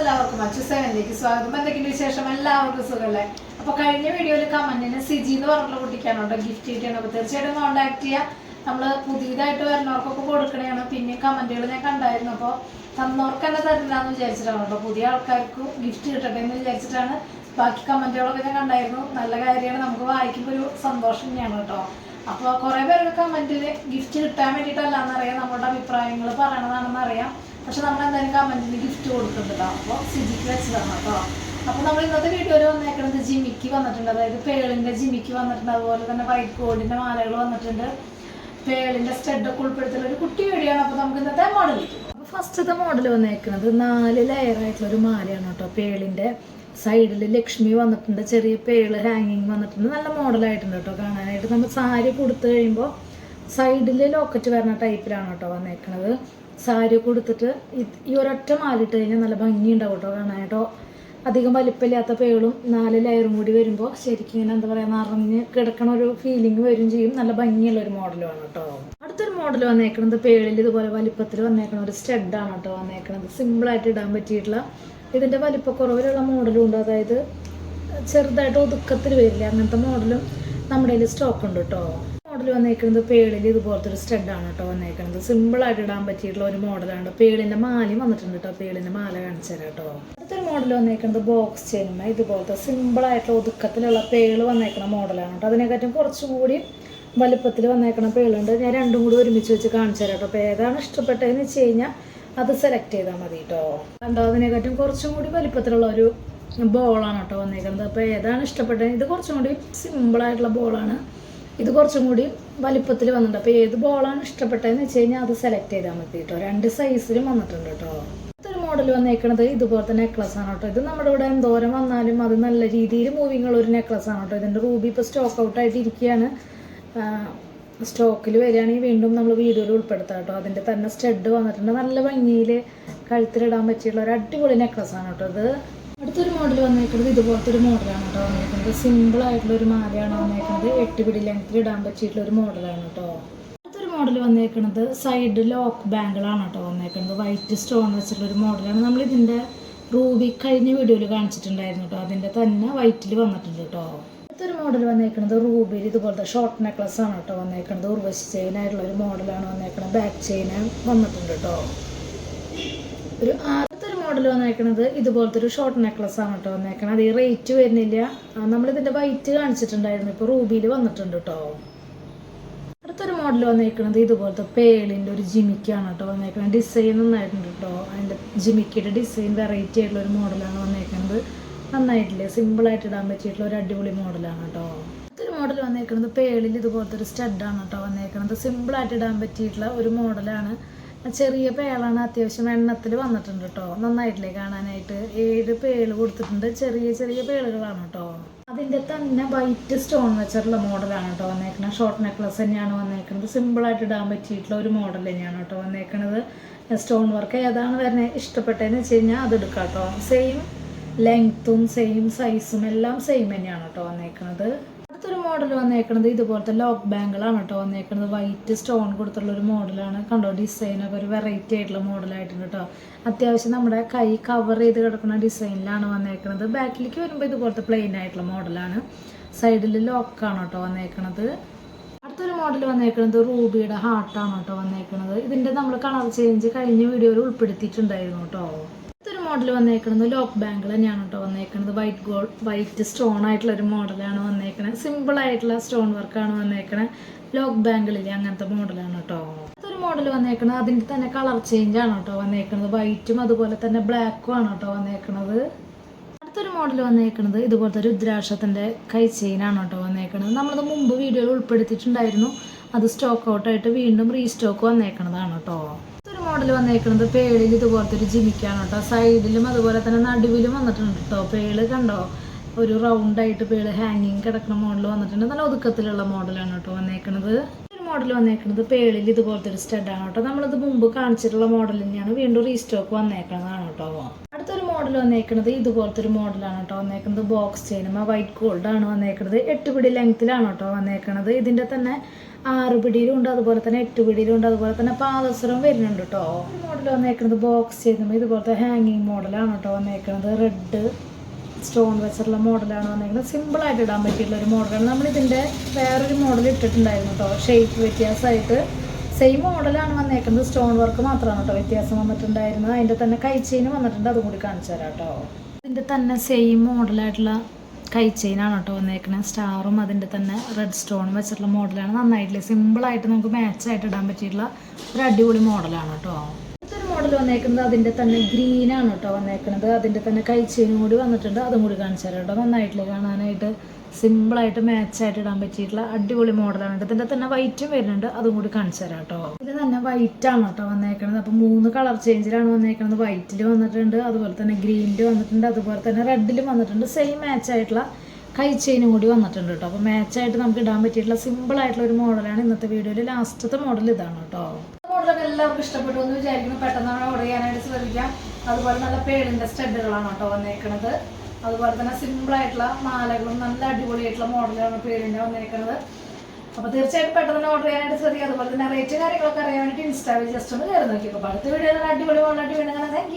എല്ലാവർക്കും അച്ചു സെവനിലേക്ക് സ്വാഗതം. എന്തൊക്കെയുണ്ട് വിശേഷം? എല്ലാവർക്കും സുഖമല്ലേ? അപ്പൊ കഴിഞ്ഞ വീഡിയോയിൽ കമന്റിന് സിജി എന്ന് പറഞ്ഞുള്ള കുട്ടിക്കാണ് കേട്ടോ ഗിഫ്റ്റ് കിട്ടിയാണ് അപ്പൊ തീർച്ചയായിട്ടും കോൺടാക്ട് ചെയ്യാം. നമ്മൾ പുതിയതായിട്ട് വരുന്നവർക്കൊക്കെ കൊടുക്കണതാണ് പിന്നെ കമന്റുകൾ ഞാൻ കണ്ടായിരുന്നു. അപ്പോൾ തന്നവർക്ക് തന്നെ തരില്ലാന്ന് വിചാരിച്ചിട്ടാണ് കേട്ടോ. പുതിയ ആൾക്കാർക്ക് ഗിഫ്റ്റ് കിട്ടട്ടെ എന്ന് വിചാരിച്ചിട്ടാണ്. ബാക്കി കമന്റുകളൊക്കെ ഞാൻ കണ്ടായിരുന്നു. നല്ല കാര്യമാണ്. നമുക്ക് വായിക്കുമ്പോൾ ഒരു സന്തോഷം തന്നെയാണ് കേട്ടോ. അപ്പോൾ കുറേ പേരുടെ കമന്റിൽ ഗിഫ്റ്റ് കിട്ടാൻ വേണ്ടിയിട്ടല്ലാന്നറിയാം. നമ്മുടെ അഭിപ്രായങ്ങൾ പറയണതാണെന്ന് അറിയാം പക്ഷെ നമ്മൾ എന്തായാലും കമന്റിന് ഗിഫ്റ്റ് കൊടുക്കുന്നുണ്ടോ. അപ്പോൾ സിജിക്ക് വെച്ചതാണ് കേട്ടോ. അപ്പോൾ നമ്മൾ ഇന്നത്തെ വീഡിയോയിൽ വന്നേക്കുന്നത് ജിമിക്ക് വന്നിട്ടുണ്ട്. അതായത് പേളിന്റെ ജിമിക്ക് വന്നിട്ടുണ്ട്. അതുപോലെ തന്നെ വൈറ്റ് ഗോൾഡിന്റെ മാലകൾ വന്നിട്ടുണ്ട്. പേളിന്റെ സ്റ്റഡൊക്കെ ഉൾപ്പെടുത്തുന്ന ഒരു കുട്ടി വീഡിയോ ആണ്. അപ്പോൾ നമുക്ക് ഇന്നത്തെ മോഡൽ അപ്പോൾ ഫസ്റ്റത്തെ മോഡൽ വന്നേക്കുന്നത് നാല് ലെയർ ആയിട്ടുള്ള ഒരു മാലയാണ് കേട്ടോ. പേളിന്റെ സൈഡിൽ ലക്ഷ്മി വന്നിട്ടുണ്ട്. ചെറിയ പേൾ ഹാങ്ങിങ് വന്നിട്ടുണ്ട്. നല്ല മോഡലായിട്ടുണ്ട് കേട്ടോ. കാണാനായിട്ട് നമ്മൾ സാരി കൊടുത്തു കഴിയുമ്പോൾ സൈഡിൽ ലോക്കറ്റ് വരുന്ന ടൈപ്പിലാണ് കേട്ടോ വന്നേക്കുന്നത് സാരി കൊടുത്തിട്ട് ഈ ഒരൊറ്റ മാലിട്ട് കഴിഞ്ഞാൽ നല്ല ഭംഗിയുണ്ടാവും കേട്ടോ കാണാനായിട്ടോ അധികം വലിപ്പമില്ലാത്ത പേളും നാല് ലെയറും കൂടി വരുമ്പോൾ ശരിക്കും ഇങ്ങനെ എന്താ പറയുക നിറഞ്ഞ് കിടക്കണ ഒരു ഫീലിംഗ് വരും ചെയ്യും. നല്ല ഭംഗിയുള്ള ഒരു മോഡലുമാണ് കേട്ടോ. അടുത്തൊരു മോഡൽ വന്നേക്കുന്നത് പേളിൽ ഇതുപോലെ വലിപ്പത്തിൽ വന്നേക്കണ ഒരു സ്റ്റഡാണ് കേട്ടോ വന്നേക്കണത്. സിമ്പിളായിട്ട് ഇടാൻ പറ്റിയിട്ടുള്ള ഇതിന്റെ വലിപ്പക്കുറവിലുള്ള മോഡലും ഉണ്ട്. അതായത് ചെറുതായിട്ട് ഒതുക്കത്തിൽ വരില്ല. അങ്ങനത്തെ മോഡലും നമ്മുടെ കയ്യിൽ സ്റ്റോക്ക് ഉണ്ട് കേട്ടോ. മോഡൽ വന്നേക്കുന്നത് പേളിൽ ഇതുപോലത്തെ ഒരു സ്റ്റഡാണ് കേട്ടോ വന്നേക്കുന്നത് സിമ്പിളായിട്ട് ഇടാൻ പറ്റിയിട്ടുള്ള ഒരു മോഡലാണ് പേളിന്റെ മാലയും വന്നിട്ടുണ്ട് കേട്ടോ പേളിന്റെ മാല കാണിച്ചു തരാം കേട്ടോ അടുത്തൊരു മോഡൽ വന്നേക്കുന്നത് ബോക്സ് ചെയ്യുന്ന ഇതുപോലത്തെ സിമ്പിളായിട്ടുള്ള ഒതുക്കത്തിലുള്ള പേൾ വന്നേക്കുന്ന മോഡലാണ് കേട്ടോ അതിനെക്കാട്ടും കുറച്ചുകൂടി വലുപ്പത്തിൽ വന്നേക്കുന്ന പേളുണ്ട്. ഞാൻ രണ്ടും കൂടി ഒരുമിച്ച് വെച്ച് കാണിച്ചു തരാം കേട്ടോ അപ്പോൾ ഏതാണ് ഇഷ്ടപ്പെട്ടതെന്ന് വെച്ച് കഴിഞ്ഞാൽ അത് സെലക്ട് ചെയ്താൽ മതി കേട്ടോ കണ്ടോ? അതിനെക്കാട്ടും കുറച്ചും കൂടി വലിപ്പത്തിലുള്ള ഒരു ബോളാണ് കേട്ടോ വന്നേക്കുന്നത് അപ്പോൾ ഏതാണ് ഇഷ്ടപ്പെട്ടത് ഇത് കുറച്ചും കൂടി സിമ്പിളായിട്ടുള്ള ബോളാണ് ഇത് കുറച്ചും കൂടി വലിപ്പത്തിൽ വന്നിട്ടുണ്ട്. അപ്പോൾ ഏത് ബോളാണ് ഇഷ്ടപ്പെട്ടതെന്ന് വെച്ച് കഴിഞ്ഞാൽ അത് സെലക്ട് ചെയ്താൽ മതി കേട്ടോ. രണ്ട് സൈസിലും വന്നിട്ടുണ്ട് കേട്ടോ. അടുത്തൊരു മോഡൽ വന്നേക്കുന്നത് ഇതുപോലത്തെ നെക്ലസ് ആണ് കേട്ടോ. ഇത് നമ്മുടെ ഇവിടെ എന്തോരം വന്നാലും അത് നല്ല രീതിയിൽ മൂവിങ് ഉള്ള ഒരു നെക്ലസ് ആണ് കേട്ടോ. ഇതിന്റെ റൂബി ഇപ്പോൾ സ്റ്റോക്ക് ഔട്ട് ആയിട്ട് ഇരിക്കുകയാണ്. സ്റ്റോക്കിൽ വരികയാണെങ്കിൽ വീണ്ടും നമ്മൾ വീഡിയോയിൽ ഉൾപ്പെടുത്താം കേട്ടോ. അതിന്റെ തന്നെ സ്റ്റഡ് വന്നിട്ടുണ്ട്. നല്ല ഭംഗിയിൽ കഴുത്തിലിടാൻ പറ്റിയുള്ള ഒരു അടിപൊളി നെക്ലസ് ആണ് കേട്ടോ ഇത്. അടുത്തൊരു മോഡൽ വന്നേക്കുന്നത് ഇതുപോലത്തെ ഒരു മോഡലാണ് കേട്ടോ വന്നേക്കുന്നത്. സിമ്പിൾ ആയിട്ടുള്ള ഒരു മാലയാണ് വന്നിരിക്കുന്നത് എട്ട് പിടി ലെങ്ത്തിൽ ഇടാൻ പറ്റിയിട്ടുള്ള ഒരു മോഡലാണ് കേട്ടോ അടുത്തൊരു മോഡൽ വന്നേക്കുന്നത് സൈഡ് ലോക്ക് ബാങ്കിളാണ് കേട്ടോ വന്നേക്കുന്നത്. വൈറ്റ് സ്റ്റോൺ വെച്ചിട്ടുള്ള ഒരു മോഡലാണ് നമ്മൾ ഇതിന്റെ റൂബി കഴിഞ്ഞ വീഡിയോയിൽ കാണിച്ചിട്ടുണ്ടായിരുന്നു കേട്ടോ അതിന്റെ തന്നെ വൈറ്റിൽ വന്നിട്ടുണ്ട് കേട്ടോ അടുത്തൊരു മോഡൽ വന്നേക്കുന്നത് റൂബിയിൽ ഇതുപോലത്തെ ഷോർട്ട് നെക്ലസ് ആണ് കേട്ടോ വന്നേക്കുന്നത്. ഉർവശി ചെയിൻ ആയിട്ടുള്ള ഒരു മോഡലാണ് വന്നേക്കുന്നത്. ബാക്ക് ചെയിൻ വന്നിട്ടുണ്ട് കേട്ടോ ഒരു അടുത്തൊരു മോഡൽ വന്നേക്കുന്നത് ഇതുപോലത്തെ ഒരു ഷോർട്ട് നെക്ലസ് ആണ് കേട്ടോ വന്നേക്കണത്. അത് ഈ റേറ്റ് വരുന്നില്ല. നമ്മളിതിന്റെ വൈറ്റ് കാണിച്ചിട്ടുണ്ടായിരുന്നു. ഇപ്പോൾ റൂബിയിൽ വന്നിട്ടുണ്ട് കേട്ടോ അടുത്തൊരു മോഡൽ വന്നേക്കുന്നത് ഇതുപോലത്തെ പേളിന്റെ ഒരു ജിമിക്കാണ് കേട്ടോ വന്നേക്കുന്നത് ഡിസൈൻ നന്നായിട്ടുണ്ട് കേട്ടോ അതിന്റെ ജിമിക്കിയുടെ ഡിസൈൻ വെറൈറ്റി ആയിട്ടുള്ള ഒരു മോഡലാണ് വന്നേക്കുന്നത് നന്നായിട്ടില്ലേ? സിമ്പിളായിട്ട് ഇടാൻ പറ്റിയിട്ടുള്ള ഒരു അടിപൊളി മോഡലാണ് കേട്ടോ അടുത്തൊരു മോഡൽ വന്നേക്കുന്നത് പേളിൽ ഇതുപോലത്തെ ഒരു സ്റ്റഡ് സ്റ്റഡാണ് കേട്ടോ വന്നേക്കുന്നത് സിമ്പിളായിട്ട് ഇടാൻ പറ്റിയിട്ടുള്ള ഒരു മോഡലാണ് ചെറിയ പേളാണ് അത്യാവശ്യം എണ്ണത്തിൽ വന്നിട്ടുണ്ട് കേട്ടോ നന്നായിട്ടില്ലേ കാണാനായിട്ട്. ഏഴ് പേൾ കൊടുത്തിട്ടുണ്ട്. ചെറിയ ചെറിയ പേളുകളാണ് കേട്ടോ അതിന്റെ തന്നെ വൈറ്റ് സ്റ്റോൺ വെച്ചിട്ടുള്ള മോഡലാണ് കേട്ടോ വന്നേക്കുന്നത് ഷോർട്ട് നെക്ലസ് തന്നെയാണ് വന്നേക്കുന്നത് സിമ്പിളായിട്ട് ഇടാൻ പറ്റിയിട്ടുള്ള ഒരു മോഡൽ തന്നെയാണ് കേട്ടോ വന്നേക്കുന്നത് സ്റ്റോൺ വർക്ക് ഏതാണ് വരുന്നത് ഇഷ്ടപ്പെട്ടതെന്ന് വെച്ച് കഴിഞ്ഞാൽ അത് എടുക്കാം കേട്ടോ സെയിം ലെങ്ത്തും സെയിം സൈസും എല്ലാം സെയിം തന്നെയാണ് കേട്ടോ വന്നേക്കുന്നത് അടുത്തൊരു മോഡൽ വന്നേക്കുന്നത് ഇതുപോലത്തെ ലോക്ക് ബാങ്കിളാണ് കേട്ടോ വന്നേക്കുന്നത് വൈറ്റ് സ്റ്റോൺ കൊടുത്തുള്ള ഒരു മോഡലാണ് കണ്ടോ? ഡിസൈൻ ഡിസൈനൊക്കെ ഒരു വെറൈറ്റി ആയിട്ടുള്ള മോഡലായിട്ടുണ്ട് കേട്ടോ അത്യാവശ്യം നമ്മുടെ കൈ കവർ ചെയ്ത് കിടക്കുന്ന ഡിസൈനിലാണ് വന്നേക്കുന്നത് ബാക്കിലേക്ക് വരുമ്പോൾ ഇതുപോലത്തെ പ്ലെയിൻ ആയിട്ടുള്ള മോഡലാണ് സൈഡിൽ ലോക്കാണ് കേട്ടോ വന്നേക്കുന്നത് അടുത്തൊരു മോഡൽ വന്നേക്കുന്നത് റൂബിയുടെ ഹാർട്ടാണ് കേട്ടോ വന്നേക്കുന്നത് ഇതിന്റെ നമ്മൾ കളർ ചേഞ്ച് കഴിഞ്ഞ വീഡിയോയിൽ ഉൾപ്പെടുത്തിയിട്ടുണ്ടായിരുന്നു കേട്ടോ മോഡൽ വന്നേക്കുന്നത് ലോക്ക് ബാങ്കിൾ തന്നെയാണ് കേട്ടോ വന്നേക്കുന്നത് വൈറ്റ് ഗോൾഡ് വൈറ്റ് സ്റ്റോൺ ആയിട്ടുള്ള ഒരു മോഡലാണ് വന്നേക്കുന്നത് സിമ്പിൾ ആയിട്ടുള്ള സ്റ്റോൺ വർക്കാണ് വന്നേക്കുന്നത് ലോക്ക് ബാങ്കിളിൽ അങ്ങനത്തെ മോഡലാണ് കേട്ടോ അടുത്തൊരു മോഡൽ വന്നേക്കുന്നത് അതിന്റെ തന്നെ കളർ ചേഞ്ച് ആണ് കേട്ടോ വന്നേക്കുന്നത് വൈറ്റും അതുപോലെ തന്നെ ബ്ലാക്കും ആണ് കേട്ടോ വന്നേക്കുന്നത് അടുത്തൊരു മോഡൽ വന്നേക്കുന്നത് ഇതുപോലത്തെ രുദ്രാക്ഷത്തിന്റെ കൈ ചെയിൻ ആണ് കേട്ടോ വന്നേക്കുന്നത് നമ്മളത് മുമ്പ് വീഡിയോയിൽ ഉൾപ്പെടുത്തിയിട്ടുണ്ടായിരുന്നു. അത് സ്റ്റോക്ക് ഔട്ടായിട്ട് വീണ്ടും റീസ്റ്റോക്ക് വന്നേക്കുന്നതാണ് കേട്ടോ മോഡൽ വന്നേക്കുന്നത് പേളിൽ ഇതുപോലത്തെ ഒരു ജിമിക്കാണ് കേട്ടോ. സൈഡിലും അതുപോലെ തന്നെ നടുവിലും വന്നിട്ടുണ്ട് കേട്ടോ. പേൾ കണ്ടോ? ഒരു റൗണ്ട് ആയിട്ട് പേൾ ഹാങ്ങിങ് കിടക്കുന്ന മോഡൽ വന്നിട്ടുണ്ട്. നല്ല ഒതുക്കത്തിലുള്ള മോഡലാണ് കേട്ടോ വന്നേക്കുന്നത് ഒരു മോഡൽ വന്നേക്കുന്നത് പേളിൽ ഇതുപോലത്തെ ഒരു സ്റ്റഡാണ് കേട്ടോ. നമ്മളിത് മുമ്പ് കാണിച്ചിട്ടുള്ള മോഡൽ തന്നെയാണ് വീണ്ടും റീസ്റ്റോക്ക് വന്നേക്കുന്നതാണ് കേട്ടോ അടുത്തൊരു മോഡൽ വന്നേക്കുന്നത് ഇതുപോലത്തെ ഒരു മോഡലാണ് കേട്ടോ വന്നേക്കുന്നത് ബോക്സ് ചെയിനും ആ വൈറ്റ് ഗോൾഡ് ആണ് വന്നേക്കുന്നത് എട്ട് പിടി ലെങ്ത്തിലാണ് കേട്ടോ വന്നേക്കുന്നത് ഇതിന്റെ തന്നെ ആറ് പിടിയിലും ഉണ്ട് അതുപോലെ തന്നെ എട്ട് പിടിയിലും ഉണ്ട് അതുപോലെ തന്നെ പാദസരവും വരുന്നുണ്ട് കേട്ടോ മോഡൽ വന്നേക്കുന്നത് ബോക്സ് ചെയ്യുമ്പോൾ ഇതുപോലത്തെ ഹാങ്ങിങ് മോഡലാണ് കേട്ടോ വന്നേക്കുന്നത് റെഡ് സ്റ്റോൺ വെച്ചുള്ള മോഡലാണ് വന്നേക്കുന്നത് സിമ്പിളായിട്ട് ഇടാൻ പറ്റിയിട്ടുള്ള ഒരു മോഡലാണ് നമ്മളിതിന്റെ വേറൊരു മോഡൽ ഇട്ടിട്ടുണ്ടായിരുന്നു കേട്ടോ ഷേപ്പ് വ്യത്യാസമായിട്ട് സെയിം മോഡലാണ് വന്നേക്കുന്നത് സ്റ്റോൺ വർക്ക് മാത്രമാണ് കേട്ടോ വ്യത്യാസം വന്നിട്ടുണ്ടായിരുന്നത്. അതിന്റെ തന്നെ കൈ ചെയിൻ വന്നിട്ടുണ്ട്. അതും കൂടി കാണിച്ചു തരാം കേട്ടോ ഇതിന്റെ തന്നെ സെയിം മോഡലായിട്ടുള്ള കൈച്ചെയിനാണ് കേട്ടോ വന്നേക്കുന്നത് സ്റ്റാറും അതിന്റെ തന്നെ റെഡ് സ്റ്റോണും വെച്ചിട്ടുള്ള മോഡലാണ് നന്നായിട്ടില്ല? സിമ്പിളായിട്ട് നമുക്ക് മാച്ചായിട്ട് ഇടാൻ പറ്റിയിട്ടുള്ള ഒരു അടിപൊളി മോഡലാണ് കേട്ടോ. അടുത്തൊരു മോഡൽ വന്നേക്കുന്നത് അതിന്റെ തന്നെ ഗ്രീനാണ് കേട്ടോ വന്നേക്കുന്നത് അതിന്റെ തന്നെ കൈ ചെയിനും കൂടി വന്നിട്ടുണ്ട്. അതും കൂടി കാണിച്ചു തരാം കേട്ടോ. നന്നായിട്ടില്ല കാണാനായിട്ട്? സിമ്പിളായിട്ട് മാച്ചായിട്ട് ഇടാൻ പറ്റിയിട്ടുള്ള അടിപൊളി മോഡലാണ് ഇതിന്റെ തന്നെ വൈറ്റും വരുന്നുണ്ട്. അതും കൂടി കാണിച്ചു തരാം കേട്ടോ. ഇത് തന്നെ വൈറ്റാണ് കേട്ടോ വന്നേക്കണത്. അപ്പോൾ മൂന്ന് കളർ ചേഞ്ചിലാണ് വന്നേക്കണത്. വൈറ്റിൽ വന്നിട്ടുണ്ട് അതുപോലെ തന്നെ ഗ്രീനിൽ വന്നിട്ടുണ്ട് അതുപോലെ തന്നെ റെഡിലും വന്നിട്ടുണ്ട്. സെയിം മാച്ചായിട്ടുള്ള കൈ ചെയിനും കൂടി വന്നിട്ടുണ്ട് കേട്ടോ. അപ്പോൾ മാച്ചായിട്ട് നമുക്ക് ഇടാൻ പറ്റിയിട്ടുള്ള സിമ്പിൾ ആയിട്ടുള്ള ഒരു മോഡലാണ് ഇന്നത്തെ വീഡിയോയിൽ ലാസ്റ്റത്തെ മോഡൽ ഇതാണ് കേട്ടോ. മോഡലൊക്കെ എല്ലാവർക്കും ഇഷ്ടപ്പെട്ടു എന്ന് വിചാരിക്കുന്നു. പെട്ടെന്ന് ഓർഡർ ചെയ്യാനായിട്ട് ശ്രമിക്കാം അതുപോലെ നല്ല പേടിന്റെ സ്റ്റഡുകളാണ് കേട്ടോ വന്നേക്കുന്നത് അതുപോലെ തന്നെ സിമ്പിൾ ആയിട്ടുള്ള മാലകളും നല്ല അടിപൊളിയായിട്ടുള്ള മോഡലാണ് പേരിന്റെ വന്നേക്കുന്നത് അപ്പോൾ തീർച്ചയായിട്ടും പെട്ടെന്ന് ഓർഡർ ചെയ്യാനായിട്ട് ശ്രദ്ധിക്കുക. അതുപോലെ തന്നെ റേറ്റ് കാര്യങ്ങളൊക്കെ അറിയാൻ വേണ്ടിയിട്ട് ഇൻസ്റ്റാവിൽ ജസ്റ്റ് ഒന്ന് കയറി നോക്കി അപ്പോൾ അടുത്ത വീഡിയോ അടിപൊളി മോഡലായിട്ട് വീണ്ടും കാണാം. താങ്ക്